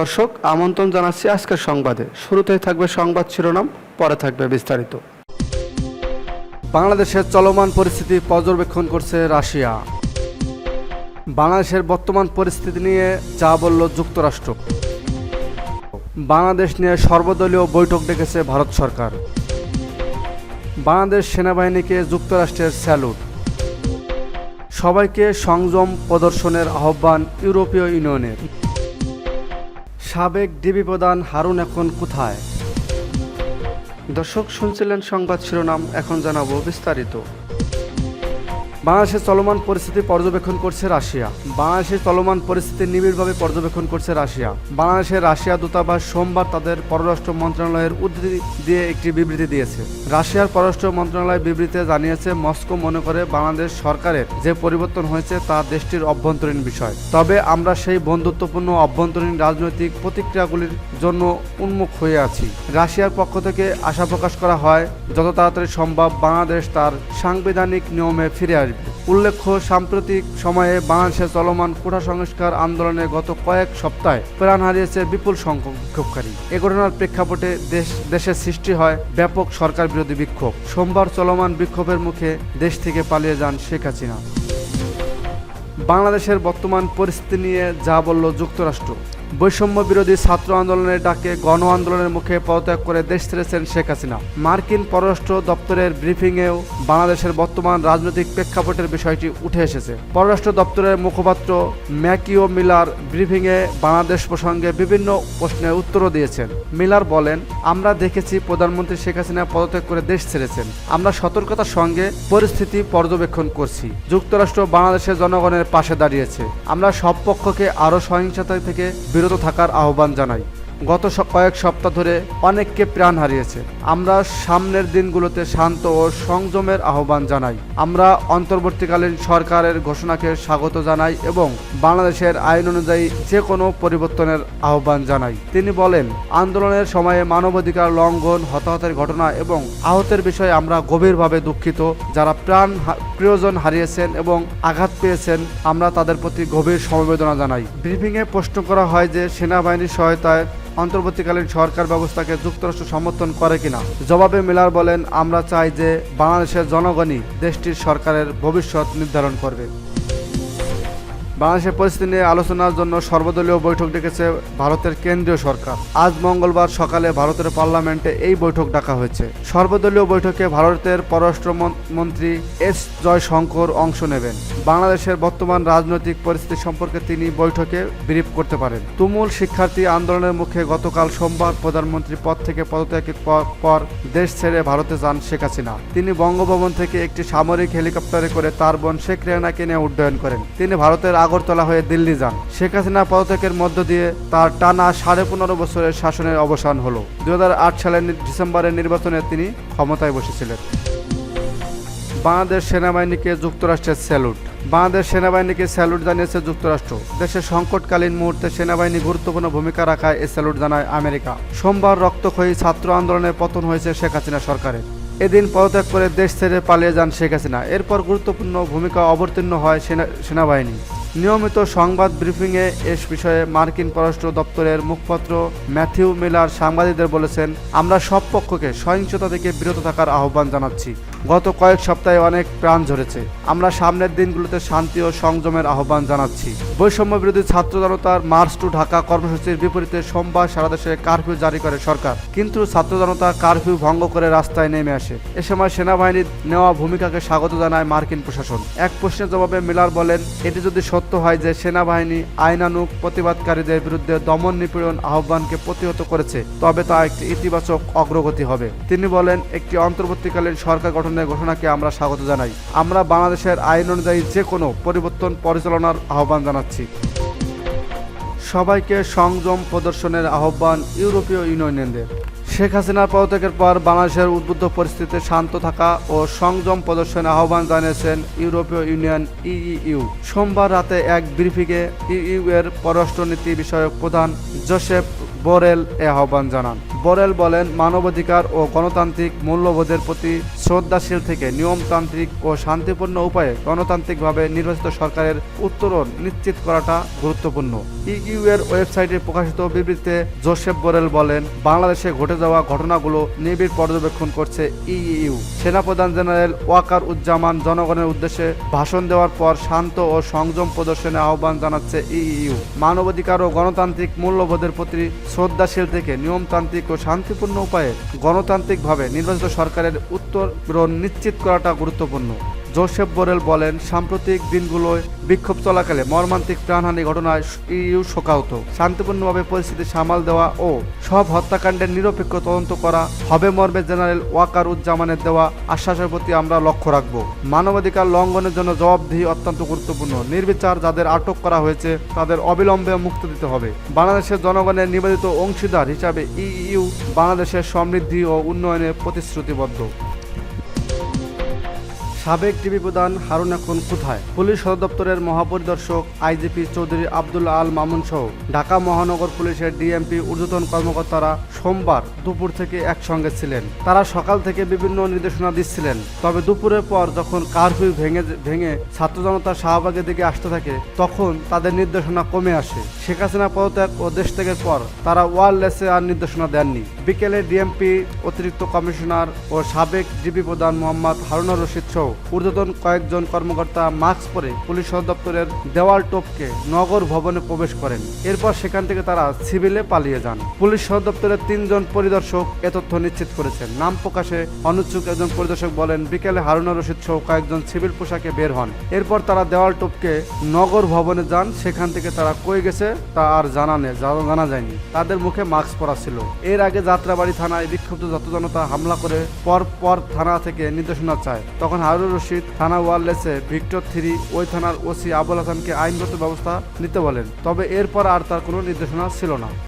দর্শক, আমন্ত্রণ জানাচ্ছি আজকের সংবাদে। শুরুতেই থাকবে সংবাদ শিরোনাম, পরে থাকবে বিস্তারিত। বাংলাদেশের চলমান পরিস্থিতি পর্যবেক্ষণ করছে রাশিয়া। বাংলাদেশের বর্তমান পরিস্থিতি নিয়ে যা বলল যুক্তরাষ্ট্র। বাংলাদেশ নিয়ে সর্বদলীয় বৈঠক ডেকেছে ভারত সরকার। বাংলাদেশ সেনাবাহিনীকে যুক্তরাষ্ট্রের স্যালুট। সবাইকে সংযম প্রদর্শনের আহ্বান ইউরোপীয় ইউনিয়নের। সাবেক ডিবি প্রধান হারুন এখন কোথায়? দর্শক শুনছিলেন সংবাদ শিরোনাম এখন জানাব বিস্তারিত। বাংলাদেশের চলমান পরিস্থিতি পর্যবেক্ষণ করছে রাশিয়া। বাংলাদেশের চলমান পরিস্থিতি নিবিড়ভাবে পর্যবেক্ষণ করছে রাশিয়া। বাংলাদেশের রাশিয়া দূতাবাস সোমবার তাদের পররাষ্ট্র মন্ত্রণালয়ের উদ্ধৃতি দিয়ে একটি বিবৃতি দিয়েছে। রাশিয়ার পররাষ্ট্র মন্ত্রণালয় বিবৃতিতে জানিয়েছে, মস্কো মনে করে বাংলাদেশ সরকারের যে পরিবর্তন হয়েছে তা দেশটির অভ্যন্তরীণ বিষয়। তবে আমরা সেই বন্ধুত্বপূর্ণ অভ্যন্তরীণ রাজনৈতিক প্রতিক্রিয়াগুলির জন্য উন্মুখ হয়ে আছি। রাশিয়ার পক্ষ থেকে আশা প্রকাশ করা হয়, যত তাড়াতাড়ি সম্ভব বাংলাদেশ তার সাংবিধানিক নিয়মে ফিরে আসবে। উল্লেখ্য, সাম্প্রতিক সময়ে বাংলাদেশে চলমান কোঠা সংস্কার আন্দোলনে গত কয়েক সপ্তাহে প্রাণ হারিয়েছে বিপুল সংখ্যক বিক্ষোভকারী। এ ঘটনার প্রেক্ষাপটে দেশ, দেশের সৃষ্টি হয় ব্যাপক সরকার বিরোধী বিক্ষোভ। সোমবার চলমান বিক্ষোভের মুখে দেশ থেকে পালিয়ে যান শেখ হাসিনা। বাংলাদেশের বর্তমান পরিস্থিতি নিয়ে যা বলল যুক্তরাষ্ট্র। বৈষম্য বিরোধী ছাত্র আন্দোলনের ডাকে গণ আন্দোলনের মুখে পদত্যাগ করে দেশ ছেড়েছেন শেখ হাসিনা। মার্কিন পররাষ্ট্র দপ্তরের ব্রিফিংয়েও বাংলাদেশের বর্তমান রাজনৈতিক প্রেক্ষাপটের বিষয়টি উঠে এসেছে। পররাষ্ট্র দপ্তরের মুখপাত্র ম্যাকিও মিলার ব্রিফিংয়ে বাংলাদেশ প্রসঙ্গে বিভিন্ন প্রশ্নের উত্তরও দিয়েছেন। মিলার বলেন, আমরা দেখেছি প্রধানমন্ত্রী শেখ হাসিনা পদত্যাগ করে দেশ ছেড়েছেন। আমরা সতর্কতার সঙ্গে পরিস্থিতি পর্যবেক্ষণ করছি। যুক্তরাষ্ট্র বাংলাদেশের জনগণের পাশে দাঁড়িয়েছে। আমরা সব পক্ষকে আরও সহিংসতা থেকে বিরত থাকার আহ্বান জানাই। গত কয়েক সপ্তাহ ধরে অনেককে প্রাণ হারিয়েছে। আমরা সামনের দিনগুলোতে শান্ত ও সংযমের আহ্বান জানাই। আমরা অন্তর্বর্তীকালীন সরকারের ঘোষণাকে স্বাগত জানাই এবং বাংলাদেশের আইন অনুযায়ী যে কোনো পরিবর্তনের আহ্বান জানাই। তিনি বলেন, আন্দোলনের সময়ে মানবাধিকার লঙ্ঘন, হতাহতের ঘটনা এবং আহতের বিষয়ে আমরা গভীরভাবে দুঃখিত। যারা প্রাণ প্রিয়জন হারিয়েছেন এবং আঘাত পেয়েছেন, আমরা তাদের প্রতি গভীর সমবেদনা জানাই। ব্রিফিংয়ে প্রশ্ন করা হয় যে, সেনাবাহিনীর সহায়তায় অন্তর্বর্তীকালীন সরকার ব্যবস্থাকে যুক্তরাষ্ট্র সমর্থন করে কিনা? জবাবে মিলার বলেন, আমরা চাই যে বাংলাদেশের জনগণই দেশটির সরকারের ভবিষ্যৎ নির্ধারণ করবে। বাংলাদেশের পরিস্থিতি নিয়ে আলোচনার জন্য সর্বদলীয় বৈঠক ডেকেছে ভারতের কেন্দ্রীয় সরকার। আজ মঙ্গলবার সকালে ভারতের পার্লামেন্টে এই বৈঠক ডাকা হয়েছে। সর্বদলীয় বৈঠকে ভারতের পররাষ্ট্র মন্ত্রী এস জয়শঙ্কর অংশ নেবেন। বাংলাদেশের বর্তমান রাজনৈতিক পরিস্থিতি সম্পর্কে তিনি বৈঠকে ব্রিফ করতে পারেন। তুমুল শিক্ষার্থী আন্দোলনের মুখে গতকাল সোমবার প্রধানমন্ত্রী পদ থেকে পদত্যাগের পর- দেশ ছেড়ে ভারতে যান শেখ হাসিনা। তিনি বঙ্গভবন থেকে একটি সামরিক হেলিকপ্টারে করে তার বোন শেখ রেহানাকে নিয়ে উড্ডয়ন করেন। তিনি ভারতের আগরতলা হয়ে দিল্লি যান। শেখ হাসিনা পদত্যাগের মধ্য দিয়ে তার টানা সাড়ে পনেরো বছরের শাসনের অবসান হলো। দুহাজার আট সালের ডিসেম্বরের নির্বাচনে তিনি ক্ষমতায় বসেছিলেন। বাংলাদেশ সেনাবাহিনীকে যুক্তরাষ্ট্রের স্যালুট। বাংলাদেশ সেনাবাহিনীকে স্যালুট জানিয়েছে যুক্তরাষ্ট্র। দেশের সংকটকালীন মুহূর্তে সেনাবাহিনী গুরুত্বপূর্ণ ভূমিকা রাখায় এ স্যালুট জানায় আমেরিকা। সোমবার রক্তক্ষয়ী ছাত্র আন্দোলনের পতন হয়েছে শেখ হাসিনা সরকারের। এদিন পদত্যাগ করে দেশ ছেড়ে পালিয়ে যান শেখ হাসিনা। এরপর গুরুত্বপূর্ণ ভূমিকা অবতীর্ণ হয় সেনা সেনাবাহিনী। নিয়মিত সংবাদ ব্রিফিংয়ে এ বিষয়ে মার্কিন পররাষ্ট্র দপ্তরের মুখপাত্র ম্যাথিউ মিলার সাংবাদিকদের বলেছেন, আমরা সব পক্ষকে সহিংসতা থেকে বিরত থাকার আহ্বান জানাচ্ছি। গত কয়েক সপ্তাহে অনেক প্রাণ ঝরেছে। আমরা সামনের দিনগুলোতে শান্তি ও সংযমের আহ্বান জানাচ্ছি। বৈষম্য বিরোধী ছাত্র জনতার মার্চ টু ঢাকা কর্মসূচির বিপরীতে সোমবার সারা দেশে কারফিউ জারি করে সরকার। কিন্তু ছাত্র জনতা কারফিউ ভঙ্গ করে রাস্তায় নেমে আসে। এ সময় সেনাবাহিনীর নেওয়া ভূমিকাকে স্বাগত জানায় মার্কিন প্রশাসন। এক প্রশ্নের জবাবে মিলার বলেন, এটি যদি সত্য হয় যে সেনাবাহিনী আইনানুক প্রতিবাদকারীদের বিরুদ্ধে দমন নিপীড়ন আহ্বানকে প্রতিহত করেছে, তবে তা একটি ইতিবাচক অগ্রগতি হবে। তিনি বলেন, একটি অন্তর্বর্তীকালীন সরকার গঠনের ঘোষণাকে আমরা স্বাগত জানাই। আমরা বাংলাদেশের আইন অনুযায়ী যে কোনো পরিবর্তন পরিচালনার আহ্বান জানাচ্ছি। সবাইকে সংযম প্রদর্শনের আহ্বান ইউরোপীয় ইউনিয়নের শেখ হাসিনার পদত্যাগের পর বাংলাদেশের উদ্বুদ্ধ পরিস্থিতিতে শান্ত থাকা ও সংযম প্রদর্শনের আহ্বান জানিয়েছেন ইউরোপীয় ইউনিয়ন ইইউ সোমবার রাতে এক ব্রিফিংয়ে ইইউ এর পররাষ্ট্রনীতি বিষয়ক প্রধান জোসেফ বোরেল এ আহ্বান জানান। বরেল বলেন, মানবাধিকার ও গণতান্ত্রিক মূল্যবোধের প্রতি শ্রদ্ধাশীল থেকে নিয়মতান্ত্রিক ও শান্তিপূর্ণ উপায়ে গণতান্ত্রিকভাবে নির্বাচিত সরকারের উত্তরণ নিশ্চিত করাটা গুরুত্বপূর্ণ। ইইউ এর ওয়েবসাইটে প্রকাশিত বিবৃতিতে জোসেফ বোরেল বলেন, বাংলাদেশে ঘটে যাওয়া ঘটনাগুলো নিবিড় পর্যবেক্ষণ করছে ইইউ। সেনাপ্রধান জেনারেল ওয়াকার উজ্জামান জনগণের উদ্দেশ্যে ভাষণ দেওয়ার পর শান্ত ও সংযম প্রদর্শনে আহ্বান জানাচ্ছে ইইউ। মানবাধিকার ও গণতান্ত্রিক মূল্যবোধের প্রতি শ্রদ্ধাশীল থেকে নিয়মতান্ত্রিক ও শান্তিপূর্ণ উপায়ে গণতান্ত্রিকভাবে নির্বাচিত সরকারের উত্তর গ্রহণ নিশ্চিত করাটা গুরুত্বপূর্ণ। জোসেফ বোরেল বলেন, সাম্প্রতিক দিনগুলোয় বিক্ষোভ চলাকালে মর্মান্তিক প্রাণহানি ঘটনায় ইউ শোকাহত। শান্তিপূর্ণভাবে পরিস্থিতি সামাল দেওয়া ও সব হত্যাকাণ্ডের নিরপেক্ষ তদন্ত করা হবে মর্মে জেনারেল ওয়াকার উজ্জামানের দেওয়া আশ্বাসের প্রতি আমরা লক্ষ্য রাখব। মানবাধিকার লঙ্ঘনের জন্য জবাবদিহি অত্যন্ত গুরুত্বপূর্ণ। নির্বিচার যাদের আটক করা হয়েছে, তাদের অবিলম্বে মুক্তি দিতে হবে। বাংলাদেশের জনগণের নিবেদিত অংশীদার হিসাবে ইইউ বাংলাদেশের সমৃদ্ধি ও উন্নয়নে প্রতিশ্রুতিবদ্ধ। সাবেক টিভি প্রধান হারুন এখন কোথায়? পুলিশ সদর দপ্তরের মহাপরিদর্শক আইজিপি চৌধুরী আবদুল্লাহ আল মামুন সহ ঢাকা মহানগর পুলিশের ডিএমপি ঊর্ধ্বতন কর্মকর্তারা সোমবার দুপুর থেকে একসঙ্গে ছিলেন। তারা সকাল থেকে বিভিন্ন নির্দেশনা দিচ্ছিলেন। তবে দুপুরের পর যখন কারফিউ ভেঙে ভেঙে ছাত্র জনতা শাহবাগের দিকে আসতে থাকে, তখন তাদের নির্দেশনা কমে আসে। শেখ হাসিনা পদত্যাগ ও দেশ ত্যাগের পর তারা ওয়ারলেসে আর নির্দেশনা দেননি। বিকেলে ডিএমপি অতিরিক্ত কমিশনার ও সাবেক ডিবি প্রধান মোহাম্মদ হারুনা রশিদ সহ ঊর্ধ্বতন কয়েকজন কর্মকর্তা মাস্ক পরে পুলিশ সদর দপ্তরের দেওয়াল টোপকে নগর ভবনে প্রবেশ করেন। এরপর সেখান থেকে তারা সিভিলে পালিয়ে যান। পুলিশ সদর দপ্তরের তিনজন পরিদর্শক এ তথ্য নিশ্চিত করেছেন। নাম প্রকাশে অনুচ্ছুক একজন পরিদর্শক বলেন, বিকেলে হারুনা রশিদ সহ কয়েকজন সিভিল পোশাকে বের হন। এরপর তারা দেওয়াল টোপকে নগর ভবনে যান। সেখান থেকে তারা কই গেছে তা আর জানা নেই জানা যায়নি। তাদের মুখে মাস্ক পরা ছিল। এর আগে যাত্রাবাড়ি থানায় বিক্ষুব্ধ যত জনতা হামলা করে পর পর থানা থেকে নির্দেশনা চায়, তখন হারুন রশিদ থানা ওয়ারলেসে ভিক্টর থ্রি ওই থানার ওসি আবুল হাসানকে আইনগত ব্যবস্থা নিতে বলেন। তবে এরপর আর তার কোনো নির্দেশনা ছিল না।